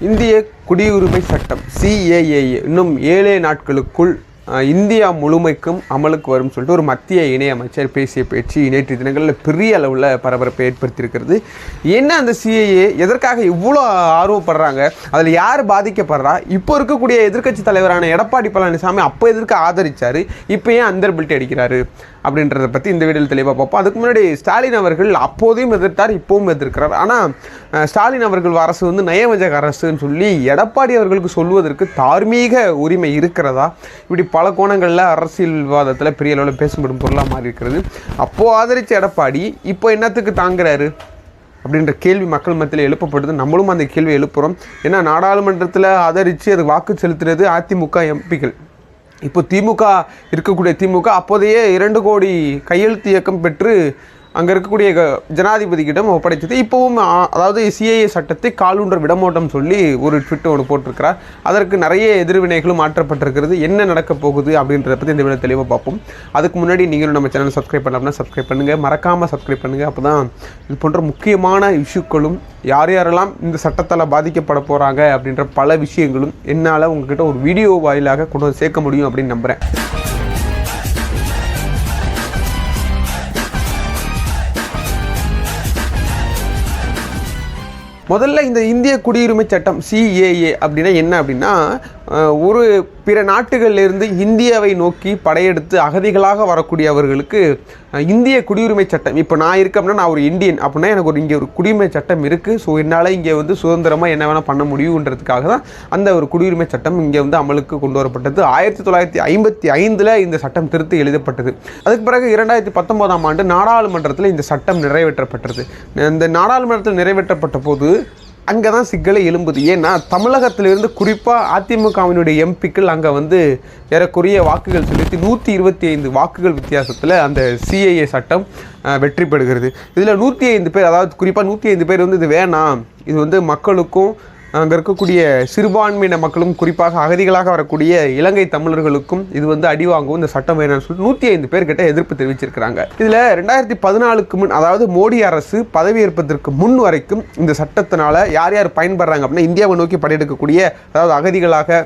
இந்திய குடியுரிமை சட்டம் சிஏஏஏ இன்னும் ஏழே நாட்களுக்குள் இந்தியா முழுமைக்கும் அமலுக்கு வரும் சொல்லிட்டு ஒரு மத்திய இணையமைச்சர் பேசிய பேச்சு நேற்று தினங்களில் பெரிய அளவில் பரபரப்பை ஏற்படுத்தியிருக்கிறது. என்ன அந்த சிஏஏ எதற்காக இவ்வளோ ஆர்வப்படுறாங்க? அதில் யார் பாதிக்கப்படுறா? இப்போ இருக்கக்கூடிய எதிர்க்கட்சி தலைவரான எடப்பாடி பழனிசாமி அப்போ எதிர்க்க ஆதரித்தார் இப்போ ஏன் அந்தர் பில்ட் அடிக்கிறாரு? அப்படின்றத பற்றி இந்த வீடியோவில் தெளிவாக பார்ப்போம். அதுக்கு முன்னாடி ஸ்டாலின் அவர்கள் அப்போதையும் எதிர்த்தார் இப்போவும் எதிர்க்கிறார். ஆனால் ஸ்டாலின் அவர்கள் அரசு வந்து நயவஞ்சக அரசுன்னு சொல்லி எடப்பாடி அவர்களுக்கு சொல்வதற்கு தார்மீக உரிமை இருக்கிறதா? இப்படி பல கோணங்களில் அரசியல் விவாதத்தில் பெரிய அளவில் பேசப்படும் பொருளாக மாறி இருக்கிறது. அப்போது ஆதரித்த எடப்பாடி இப்போ என்னத்துக்கு தாங்குறாரு? அப்படின்ற கேள்வி மக்கள் மத்தியில் எழுப்பப்படுது. நம்மளும் அந்த கேள்வி எழுப்புகிறோம் ஏன்னா நாடாளுமன்றத்தில் ஆதரித்து அது வாக்கு செலுத்துறது அதிமுக எம்பிகள் இப்போ திமுக இருக்கக்கூடிய திமுக அப்போதையே இரண்டு கோடி கையெழுத்து இயக்கம் பெற்று அங்கே இருக்கக்கூடிய க- ஜனாதிபதியிடம் ஒப்படைச்சது இப்போவும் அதாவது சிஐஏ சட்டத்தை காலூன்ற விடமாட்டோம் சொல்லி ஒரு ட்விட் ஒன்று போட்டிருக்கிறார். அதற்கு நிறைய எதிர்வினைகளும் மாற்றப்பட்டிருக்கிறது. என்ன நடக்க போகுது அப்படின்றத பற்றி இந்த வீடியோ தெளிவாக பார்ப்போம். அதுக்கு முன்னாடி நீங்களும் நம்ம சேனல் சப்ஸ்கிரைப் பண்ணலாம்னா சப்ஸ்கிரைப் பண்ணுங்கள் மறக்காமல் சப்ஸ்கிரைப் பண்ணுங்கள் அப்போ தான் இது போன்ற முக்கியமான இஷ்யூக்களும் யார் யாரெல்லாம் இந்த சட்டத்தால் பாதிக்கப்பட போகிறாங்க அப்படின்ற பல விஷயங்களும் என்னால் உங்ககிட்ட ஒரு வீடியோ வாயிலாக கொண்டு வந்து சேர்க்க முடியும் அப்படின்னு நம்புகிறேன் முதல்ல இந்த இந்திய குடியுரிமை சட்டம் சிஏஏ அப்படின்னா என்ன அப்படின்னா ஒரு பிற நாட்டுகளிலிருந்து இந்தியாவை நோக்கி படையெடுத்து அகதிகளாக வரக்கூடியவர்களுக்கு இந்திய குடியுரிமை சட்டம் இப்போ நான் இருக்கேன் நான் ஒரு இந்தியன் அப்படின்னா எனக்கு ஒரு இங்கே ஒரு குடியுரிமை சட்டம் இருக்குது ஸோ என்னால் இங்கே வந்து சுதந்திரமாக என்ன வேணால் பண்ண முடியுன்றதுக்காக தான் அந்த ஒரு குடியுரிமை சட்டம் இங்கே வந்து அமலுக்கு கொண்டு வரப்பட்டது. ஆயிரத்தி தொள்ளாயிரத்தி ஐம்பத்தி ஐந்தில் இந்த சட்டம் திருத்தி எழுதப்பட்டது. அதுக்கு பிறகு இரண்டாயிரத்தி பத்தொன்பதாம் ஆண்டு நாடாளுமன்றத்தில் இந்த சட்டம் நிறைவேற்றப்பட்டது. இந்த நாடாளுமன்றத்தில் நிறைவேற்றப்பட்ட போது அங்கே தான் சிக்கலை எழும்புது. ஏன்னா தமிழகத்திலிருந்து குறிப்பாக அதிமுகவினுடைய எம்பிக்கள் அங்கே வந்து ஏறக்குறைய வாக்குகள் செலுத்தி நூற்றி இருபத்தி ஐந்து வாக்குகள் வித்தியாசத்தில் அந்த சிஐஏ சட்டம் வெற்றி பெறுகிறது இதில் நூற்றி ஐந்து பேர் அதாவது குறிப்பாக நூற்றி ஐந்து பேர் வந்து இது வேணாம். இது வந்து மக்களுக்கும் அங்கே இருக்கக்கூடிய சிறுபான்மையின மக்களும் குறிப்பாக அகதிகளாக வரக்கூடிய இலங்கை தமிழர்களுக்கும் இது வந்து அடி வாங்கும் இந்த சட்டம் வேணும்னு சொல்லி நூற்றி ஐந்து பேர்கிட்ட எதிர்ப்பு தெரிவிச்சிருக்கிறாங்க. இதில் ரெண்டாயிரத்தி பதினாலுக்கு முன் அதாவது மோடி அரசு பதவியேற்பதற்கு முன் வரைக்கும் இந்த சட்டத்தினால யார் யார் பயன்படுறாங்க அப்படின்னா இந்தியாவை நோக்கி படையெடுக்கக்கூடிய அதாவது அகதிகளாக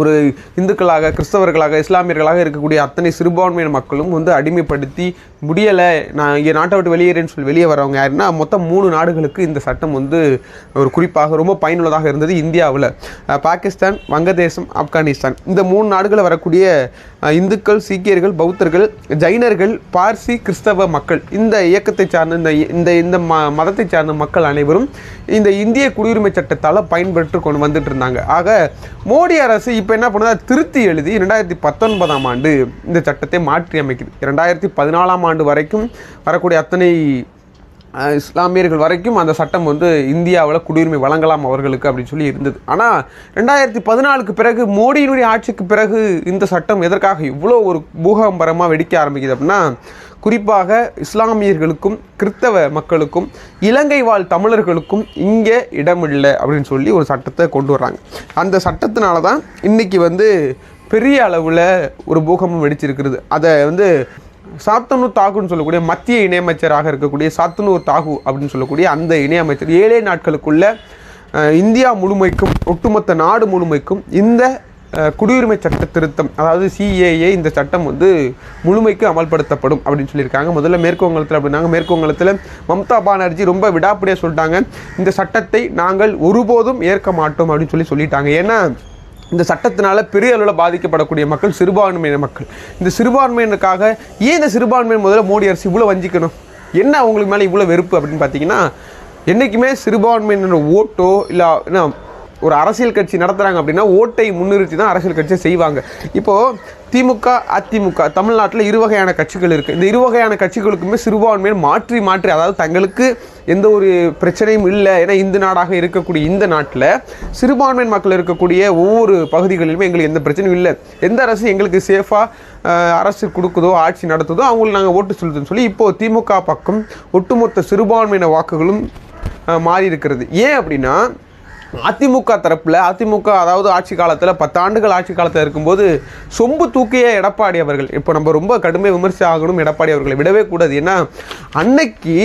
ஒரு இந்துக்களாக கிறிஸ்தவர்களாக இஸ்லாமியர்களாக இருக்கக்கூடிய அத்தனை சிறுபான்மையின மக்களும் வந்து அடிமைப்படுத்தி முடியலை. நான் இங்கே நாட்டை விட்டு வெளியேறேன்னு சொல்லி வெளியே வரவங்க யாருன்னா மொத்தம் மூணு நாடுகளுக்கு இந்த சட்டம் வந்து ஒரு குறிப்பாக ரொம்ப பயனுள்ளதாக இருந்தது இந்தியாவில். பாகிஸ்தான் வங்கதேசம் ஆப்கானிஸ்தான். இந்த மூணு நாடுகளில் வரக்கூடிய இந்துக்கள் சீக்கியர்கள் பௌத்தர்கள் ஜைனர்கள் பார்சி கிறிஸ்தவ மக்கள் இந்த இயக்கத்தை சார்ந்த இந்த இந்த இந்த ம மதத்தை சார்ந்த மக்கள் அனைவரும் இந்த இந்திய குடியுரிமை சட்டத்தால் பயன்பெற்று கொண்டு வந்துட்டு இருந்தாங்க. ஆக மோடி அரசு இப்போ என்ன பண்ணுது? திருத்தி எழுதி ரெண்டாயிரத்தி பத்தொன்பதாம் ஆண்டு இந்த சட்டத்தை மாற்றி அமைக்குது ரெண்டாயிரத்தி பதினாலாம் ஆண்டு வரைக்கும் வரக்கூடிய அத்தனை இஸ்லாமியர்கள் வரைக்கும் அந்த சட்டம் வந்து இந்தியாவில் குடியுரிமை வழங்கலாம் அவர்களுக்கு அப்படின்னு சொல்லி இருந்தது. ஆனால் ரெண்டாயிரத்தி பதினாலுக்கு பிறகு மோடியினுடைய ஆட்சிக்கு பிறகு இந்த சட்டம் எதற்காக இவ்வளோ ஒரு பூகம்பரமாக வெடிக்க ஆரம்பிக்குது அப்படின்னா குறிப்பாக இஸ்லாமியர்களுக்கும் கிறிஸ்தவ மக்களுக்கும் இலங்கை வாழ் தமிழர்களுக்கும் இங்கே இடமில்லை அப்படின்னு சொல்லி ஒரு சட்டத்தை கொண்டு வர்றாங்க. அந்த சட்டத்தினால தான் இன்றைக்கி வந்து பெரிய அளவில் ஒரு பூகம்பம் வெடிச்சிருக்கிறது. அதை வந்து சாத்தனூர் தாகுன்னு சொல்லக்கூடிய மத்திய இணையமைச்சராக இருக்கக்கூடிய சாத்தனூர் தாகு அப்படின்னு சொல்லக்கூடிய அந்த இணையமைச்சர் ஏழே நாட்களுக்குள்ள இந்தியா முழுமைக்கும் ஒட்டுமொத்த நாடு முழுமைக்கும் இந்த குடியுரிமை சட்ட திருத்தம் அதாவது சிஏஏ இந்த சட்டம் வந்து முழுமைக்கு அமல்படுத்தப்படும் அப்படின்னு சொல்லியிருக்காங்க. முதல்ல மேற்குவங்கத்தில் அப்படின்னாங்க. மேற்குவங்கத்தில் மம்தா பானர்ஜி ரொம்ப விடாப்படியாக சொல்லிட்டாங்க. இந்த சட்டத்தை நாங்கள் ஒருபோதும் ஏற்க மாட்டோம் அப்படின்னு சொல்லி சொல்லிட்டாங்க. ஏன்னா இந்த சட்டத்தினால பெரிய அளவில் பாதிக்கப்படக்கூடிய மக்கள் சிறுபான்மையின மக்கள். இந்த சிறுபான்மையினருக்காக ஏன் இந்த சிறுபான்மையின் முதல்ல மோடி அரசு இவ்வளோ வஞ்சிக்கணும்? என்ன அவங்களுக்கு மேலே இவ்வளோ வெறுப்பு அப்படின்னு பார்த்தீங்கன்னா என்றைக்குமே சிறுபான்மையினர் ஓட்டோ இல்லை என்ன ஒரு அரசியல் கட்சி நடத்துகிறாங்க அப்படின்னா ஓட்டை முன்னிறுத்தி தான் அரசியல் கட்சியை செய்வாங்க. இப்போது திமுக அதிமுக தமிழ்நாட்டில் இரு வகையான கட்சிகள் இருக்குது இந்த இரு வகையான கட்சிகளுக்குமே சிறுபான்மையை மாற்றி மாற்றி அதாவது தங்களுக்கு எந்த ஒரு பிரச்சனையும் இல்லை ஏன்னா இந்து நாடாக இருக்கக்கூடிய இந்த நாட்டில் சிறுபான்மையின் மக்கள் இருக்கக்கூடிய ஒவ்வொரு பகுதிகளிலுமே எங்களுக்கு எந்த பிரச்சனையும் இல்லை. எந்த அரசு எங்களுக்கு சேஃபாக அரசு கொடுக்குதோ ஆட்சி நடத்துதோ அவங்களுக்கு நாங்கள் ஓட்டு செலுத்துன்னு சொல்லி இப்போது திமுக பக்கம் ஒட்டுமொத்த சிறுபான்மையின வாக்குகளும் மாறி இருக்கிறது. ஏன் அப்படின்னா அதிமுக தரப்பில் அதிமுக அதாவது ஆட்சி காலத்தில் பத்தாண்டுகள் ஆட்சி காலத்தில் இருக்கும்போது சொம்பு தூக்கிய எடப்பாடி அவர்கள். இப்போ நம்ம ரொம்ப கடுமை விமர்சனம் ஆகணும் எடப்பாடி அவர்களை விடவே கூடாது. ஏன்னா அன்னைக்கு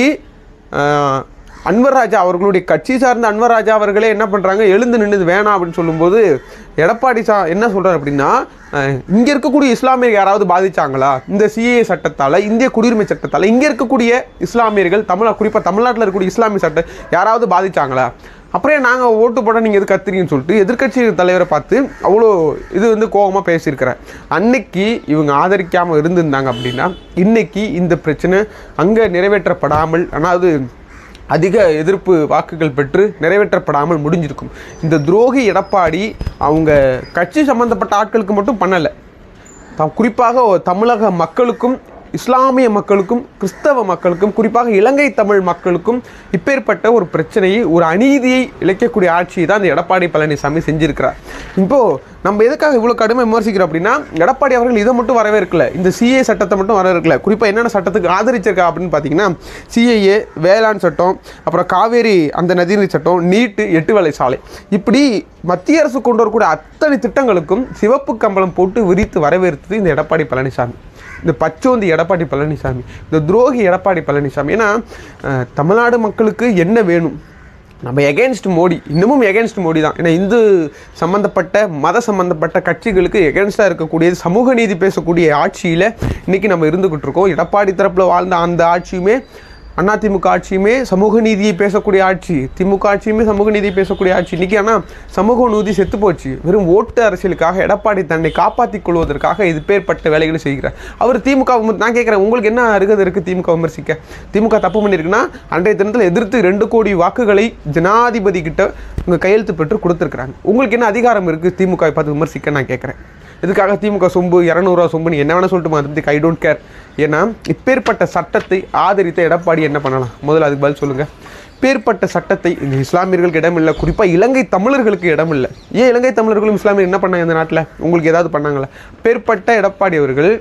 அன்வர் ராஜா அவர்களுடைய கட்சி சார்ந்த அன்வர் ராஜா அவர்களே என்ன பண்ணுறாங்க எழுந்து நின்று வேணாம் அப்படின்னு சொல்லும்போது எடப்பாடி சா என்ன சொல்கிறார் அப்படின்னா இங்கே இருக்கக்கூடிய இஸ்லாமியர் யாராவது பாதித்தாங்களா இந்த சிஏ சட்டத்தால் இந்திய குடியுரிமை சட்டத்தால் இங்கே இருக்கக்கூடிய இஸ்லாமியர்கள் தமிழ் குறிப்பாக தமிழ்நாட்டில் இருக்கக்கூடிய இஸ்லாமிய சட்டம் யாராவது பாதித்தாங்களா அப்புறம் நாங்கள் ஓட்டு போட நீங்கள் எது கத்துறீங்கன்னு சொல்லிட்டு எதிர்க்கட்சி தலைவரை பார்த்து அவ்வளோ இது வந்து கோபமாக பேசியிருக்கிறேன் அன்னைக்கு இவங்க ஆதரிக்காமல் இருந்திருந்தாங்க அப்படின்னா இன்னைக்கு இந்த பிரச்சனை அங்கே நிறைவேற்றப்படாமல் அதாவது அதிக எதிர்ப்பு வாக்குகள் பெற்று நிறைவேற்றப்படாமல் முடிஞ்சிருக்கும். இந்த துரோகி எடப்பாடி அவங்க கட்சி சம்பந்தப்பட்ட ஆட்களுக்கு மட்டும் பண்ணலை. குறிப்பாக தமிழக மக்களுக்கும் இஸ்லாமிய மக்களுக்கும் கிறிஸ்தவ மக்களுக்கும் குறிப்பாக இலங்கை தமிழ் மக்களுக்கும் இப்பேற்பட்ட ஒரு பிரச்சனையை ஒரு அநீதியை இழைக்கக்கூடிய ஆட்சியை தான் இந்த எடப்பாடி பழனிசாமி செஞ்சிருக்கிறார். இப்போது நம்ம எதுக்காக இவ்வளோ கடுமை விமர்சிக்கிறோம் அப்படின்னா எடப்பாடி அவர்கள் இதை மட்டும் வரவேற்கல. இந்த சிஏ சட்டத்தை மட்டும் வரவேற்கல. குறிப்பாக என்னென்ன சட்டத்துக்கு ஆதரிச்சிருக்கா அப்படின்னு பார்த்தீங்கன்னா சிஏஏ வேளாண் சட்டம் அப்புறம் காவேரி அந்த நதிநீர் சட்டம் நீட்டு எட்டு வேலை சாலை. இப்படி மத்திய அரசு கொண்டு வரக்கூடிய அத்தனை திட்டங்களுக்கும் சிவப்பு கம்பளம் போட்டு விரித்து வரவேற்றது இந்த எடப்பாடி பழனிசாமி. இந்த பச்சோந்தி எடப்பாடி பழனிசாமி இந்த துரோகி எடப்பாடி பழனிசாமி. ஏன்னா தமிழ்நாடு மக்களுக்கு என்ன வேணும்? நம்ம எகேன்ஸ்ட் மோடி இன்னமும் எகேன்ஸ்ட் மோடி தான். ஏன்னா இந்து சம்மந்தப்பட்ட மத சம்மந்தப்பட்ட கட்சிகளுக்கு எகேன்ஸ்டாக இருக்கக்கூடிய சமூக நீதி பேசக்கூடிய ஆட்சியில் இன்றைக்கி நம்ம இருந்துக்கிட்டு இருக்கோம். எடப்பாடி தரப்பில் வாழ்ந்த அந்த ஆட்சியுமே அண்ணா திமுக ஆட்சியுமே சமூக நீதியை பேசக்கூடிய ஆட்சி திமுக ஆட்சியுமே சமூக நீதியை பேசக்கூடிய ஆட்சி. இன்றைக்கி ஆனால் சமூக நீதி செத்து போச்சு. வெறும் ஓட்டு அரசியலுக்காக எடப்பாடி தன்னை காப்பாற்றிக் கொள்வதற்காக இது பேர்பட்ட வேலைகளை செய்கிறார். அவர் திமுக விமர்- நான் கேட்குறேன் உங்களுக்கு என்ன அருகது இருக்குது திமுக விமர்சிக்க? திமுக தப்பு பண்ணியிருக்குன்னா அன்றைய தினத்தில் எதிர்த்து ரெண்டு கோடி வாக்குகளை ஜனாதிபதி கிட்ட உங்கள் கையெழுத்து பெற்று கொடுத்துருக்குறாங்க. உங்களுக்கு என்ன அதிகாரம் இருக்குது திமுக பார்த்து விமர்சிக்க நான் கேட்குறேன். இதுக்காக திமுக சொம்பு இரநூறுவா சொம்புன்னு என்ன வேணால் சொல்லிட்டு அதை ஐ டோன்ட் கேர் ஏன்னா இப்பேற்பட்ட சட்டத்தை ஆதரித்த எடப்பாடி என்ன பண்ணலாம்? முதல்ல அதுக்கு பதில் சொல்லுங்கள் பேர்பட்ட சட்டத்தை இந்த இஸ்லாமியர்களுக்கு இடம் இல்லை குறிப்பாக இலங்கை தமிழர்களுக்கு இடம் இல்லை. ஏன் இலங்கை தமிழர்களும் இஸ்லாமியர் என்ன பண்ணாங்க இந்த நாட்டில்? உங்களுக்கு ஏதாவது பண்ணாங்களா? பேர்பட்ட எடப்பாடி அவர்கள்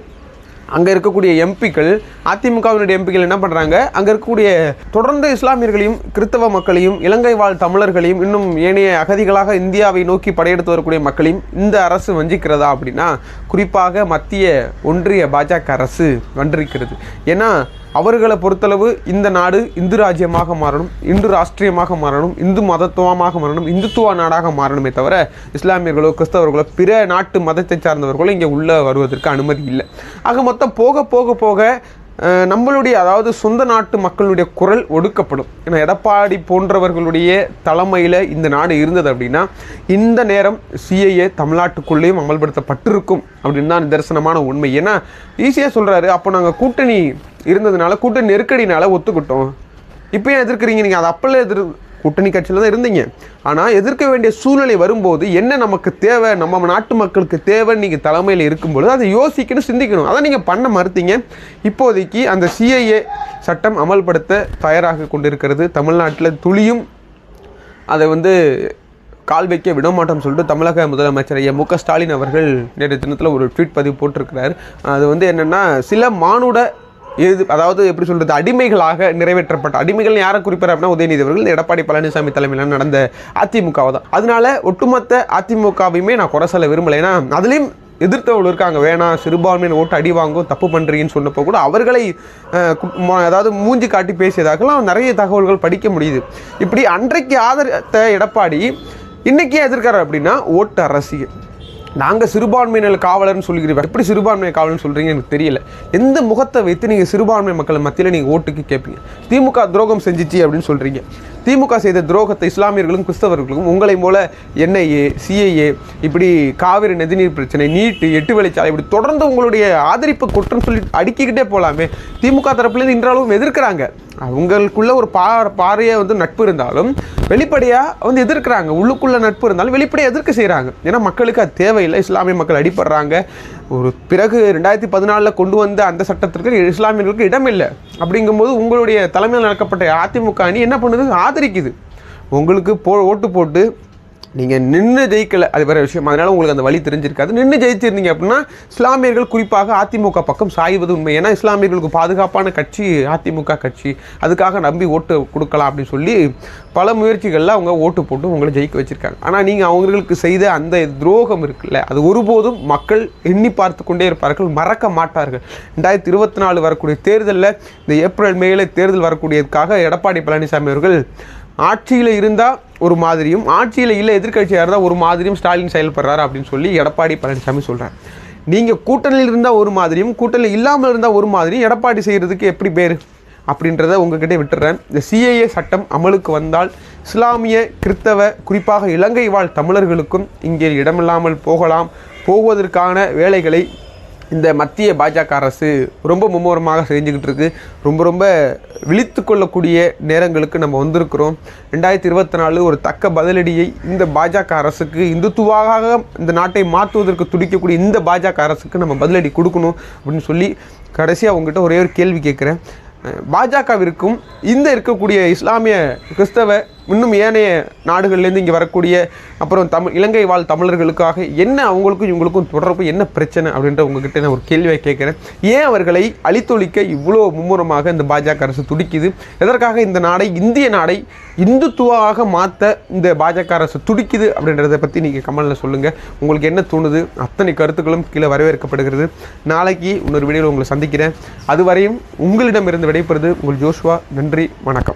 அங்கே இருக்கக்கூடிய எம்பிக்கள் அதிமுகவினுடைய எம்பிக்கள் என்ன பண்ணுறாங்க அங்கே இருக்கக்கூடிய தொடர்ந்து இஸ்லாமியர்களையும் கிறித்தவ மக்களையும் இலங்கை வாழ் தமிழர்களையும் இன்னும் ஏனைய அகதிகளாக இந்தியாவை நோக்கி படையெடுத்து வரக்கூடிய மக்களையும் இந்த அரசு வஞ்சிக்கிறதா அப்படின்னா குறிப்பாக மத்திய ஒன்றிய பாஜக அரசு வன்றிருக்கிறது ஏன்னா அவர்களை பொறுத்தளவு இந்த நாடு இந்து ராஜ்யமாக மாறணும் இந்து ராஷ்டிரியமாக மாறணும் இந்து மதத்துவமாக மாறணும் இந்துத்துவ நாடாக மாறணுமே தவிர இஸ்லாமியர்களோ கிறிஸ்தவர்களோ பிற நாட்டு மதத்தை சார்ந்தவர்களோ இங்கே உள்ளே வருவதற்கு அனுமதி இல்லை. ஆக மொத்தம் போக போக போக நம்மளுடைய அதாவது சொந்த நாட்டு மக்களுடைய குரல் ஒடுக்கப்படும். ஏன்னா எடப்பாடி போன்றவர்களுடைய தலைமையில் இந்த நாடு இருந்தது அப்படின்னா இந்த நேரம் சிஐஏ தமிழ்நாட்டுக்குள்ளேயும் அமல்படுத்தப்பட்டிருக்கும் அப்படின்னு தான் நிதர்சனமான உண்மை. ஏன்னா ஈஸியாக சொல்கிறாரு அப்போ நாங்கள் கூட்டணி இருந்ததுனால கூட்டணி நெருக்கடினால ஒத்துக்கிட்டோம். இப்போ ஏன் எதிர்க்கிறீங்க நீங்கள் அது அப்பெல்லாம் எதிர் கூட்டணி கட்சியில் தான் இருந்தீங்க. ஆனால் எதிர்க்க வேண்டிய சூழ்நிலை வரும்போது என்ன நமக்கு தேவை நம்ம நாட்டு மக்களுக்கு தேவைன்னு நீங்கள் தலைமையில் இருக்கும்பொழுது அதை யோசிக்கணும் சிந்திக்கணும். அதை நீங்கள் பண்ண மறுத்தீங்க. இப்போதைக்கு அந்த சிஐஏ சட்டம் அமல்படுத்த தயாராக கொண்டிருக்கிறது தமிழ்நாட்டில் துளியும் அதை வந்து கால் வைக்க விடமாட்டோம்னு சொல்லிட்டு தமிழக முதலமைச்சர் ஐயா மு க ஸ்டாலின் அவர்கள் நேற்று தினத்தில் ஒரு ட்வீட் பதிவு போட்டிருக்கிறார். அது வந்து என்னென்னா சில மானுட எது அதாவது எப்படி சொல்கிறது அடிமைகளாக நிறைவேற்றப்பட்ட அடிமைகள் யாரை குறிப்பார் அப்படின்னா உதயநிதி அவர்கள் எடப்பாடி பழனிசாமி தலைமையில் நடந்த அதிமுகவை தான். அதனால ஒட்டுமொத்த அதிமுகவையுமே நான் குறை சொல்ல விரும்பலை. ஏன்னா அதுலேயும் எதிர்த்தவர்கள் இருக்காங்க. வேணாம் சிறுபான்மையின் ஓட்டு அடி வாங்கும் தப்பு பண்ணுறீங்கன்னு சொன்னப்போ கூட அவர்களை அதாவது மூஞ்சி காட்டி பேசியதாகலாம் நிறைய தகவல்கள் படிக்க முடியுது. இப்படி அன்றைக்கு ஆதரித்த எடப்பாடி இன்றைக்கே எதிர்க்காரு அப்படின்னா ஓட்டு அரசியல். நாங்கள் சிறுபான்மையினர் காவலர்னு சொல்லிக்கிறீங்க எப்படி சிறுபான்மை காவலர்னு சொல்கிறீங்க எனக்கு தெரியல. எந்த முகத்தை வைத்து நீங்கள் சிறுபான்மை மக்கள் மத்தியில் நீங்கள் ஓட்டுக்கு கேட்பீங்க? திமுக துரோகம் செஞ்சிச்சு அப்படின்னு சொல்கிறீங்க திமுக செய்த துரோகத்தை இஸ்லாமியர்களும் கிறிஸ்தவர்களும் உங்களை போல என்ஐஏ சிஐஏ இப்படி காவிரி நதிநீர் பிரச்சனை நீட்டு எட்டு வேலைச்சாலை இப்படி தொடர்ந்து உங்களுடைய ஆதரிப்பு குற்றம் சொல்லி அடுக்கிக்கிட்டே போகலாமே திமுக தரப்புலேருந்து இன்றளவும் எதிர்க்கிறாங்க. அவங்களுக்குள்ள ஒரு பா பாரிய வந்து நட்பு இருந்தாலும் வெளிப்படையாக வந்து எதிர்க்கிறாங்க. உள்ளுக்குள்ள நட்பு இருந்தாலும் வெளிப்படையாக எதிர்க்க செய்கிறாங்க ஏன்னா மக்களுக்கு அது தேவையில்லை. இஸ்லாமிய மக்கள் அடிபடுறாங்க. ஒரு பிறகு ரெண்டாயிரத்தி பதினாலில் கொண்டு வந்த அந்த சட்டத்திற்கு இஸ்லாமியர்களுக்கு இடம் இல்லை அப்படிங்கும்போது உங்களுடைய தலைமையில் நடக்கப்பட்ட அதிமுக அணி என்ன பண்ணுது? ஆதரிக்குது. உங்களுக்கு போ ஓட்டு போட்டு நீங்கள் நின்று ஜெயிக்கலை. அது வேற விஷயம். அதனால் உங்களுக்கு அந்த வழி தெரிஞ்சிருக்காது. நின்று ஜெயிச்சிருந்தீங்க அப்படின்னா இஸ்லாமியர்கள் குறிப்பாக அதிமுக பக்கம் சாய்வது உண்மை. ஏன்னா இஸ்லாமியர்களுக்கு பாதுகாப்பான கட்சி அதிமுக கட்சி. அதுக்காக நம்பி ஓட்டு கொடுக்கலாம் அப்படின்னு சொல்லி பல முயற்சிகளில் அவங்க ஓட்டு போட்டு உங்களை ஜெயிக்க வச்சுருக்காங்க. ஆனால் நீங்கள் அவங்களுக்கு செய்த அந்த துரோகம் இருக்குல்ல அது ஒருபோதும் மக்கள் எண்ணி பார்த்து கொண்டே இருப்பார்கள் மறக்க மாட்டார்கள். ரெண்டாயிரத்தி இருபத்தி நாலு வரக்கூடிய தேர்தலில் இந்த ஏப்ரல் மேல தேர்தல் வரக்கூடியதுக்காக எடப்பாடி பழனிசாமி அவர்கள் ஆட்சியில் இருந்தால் ஒரு மாதிரியும் ஆட்சியில் இல்லை எதிர்கட்சியாக இருந்தால் ஒரு மாதிரியும் ஸ்டாலின் செயல்படுறாரு அப்படின்னு சொல்லி எடப்பாடி பழனிசாமி சொல்கிறார் நீங்கள் கூட்டணியில் இருந்தால் ஒரு மாதிரியும் கூட்டணியில் இல்லாமல் இருந்தால் ஒரு மாதிரியும் எடப்பாடி செய்கிறதுக்கு எப்படி பேர்? அப்படின்றத உங்ககிட்ட விட்டுறேன். இந்த சிஏஏ சட்டம் அமலுக்கு வந்தால் இஸ்லாமிய கிறித்தவ குறிப்பாக இலங்கை வாழ் தமிழர்களுக்கும் இங்கே இடமில்லாமல் போகலாம். போவதற்கான வேலைகளை இந்த மத்திய பாஜக அரசு ரொம்ப மும்முரமாக செஞ்சுக்கிட்டு இருக்குது ரொம்ப ரொம்ப விழித்து கொள்ளக்கூடிய நேரங்களுக்கு நம்ம வந்திருக்கிறோம். ரெண்டாயிரத்தி இருபத்தி நாலு ஒரு தக்க பதிலடியை இந்த பாஜக அரசுக்கு இந்துத்துவாக இந்த நாட்டை மாற்றுவதற்கு துடிக்கக்கூடிய இந்த பாஜக அரசுக்கு நம்ம பதிலடி கொடுக்கணும் அப்படின்னு சொல்லி கடைசியாக அவங்ககிட்ட ஒரே ஒரு கேள்வி கேட்குறேன். பாஜகவிற்கும் இந்த இருக்கக்கூடிய இஸ்லாமிய கிறிஸ்தவ இன்னும் ஏனைய நாடுகள்லேருந்து இங்கே வரக்கூடிய அப்புறம் தமிழ் இலங்கை வாழ் தமிழர்களுக்காக என்ன அவங்களுக்கும் இவங்களுக்கும் தொடர்பு என்ன பிரச்சனை அப்படின்ற உங்ககிட்ட நான் ஒரு கேள்வியை கேட்குறேன். ஏன் அவர்களை அழித்தொழிக்க இவ்வளோ மும்முரமாக இந்த பாஜக அரசு துடிக்குது? எதற்காக இந்த நாடை இந்திய நாடை இந்துத்துவாக மாற்ற இந்த பாஜக அரசு துடிக்குது அப்படின்றத பற்றி நீங்கள் கமலில் சொல்லுங்கள் உங்களுக்கு என்ன தோணுது? அத்தனை கருத்துக்களும் கீழே வரவேற்கப்படுகிறது. நாளைக்கு இன்னொரு வீடியோவில் உங்களை சந்திக்கிறேன். அதுவரையும் உங்களிடமிருந்து விடைபெறுது உங்கள் ஜோஷுவா. நன்றி வணக்கம்.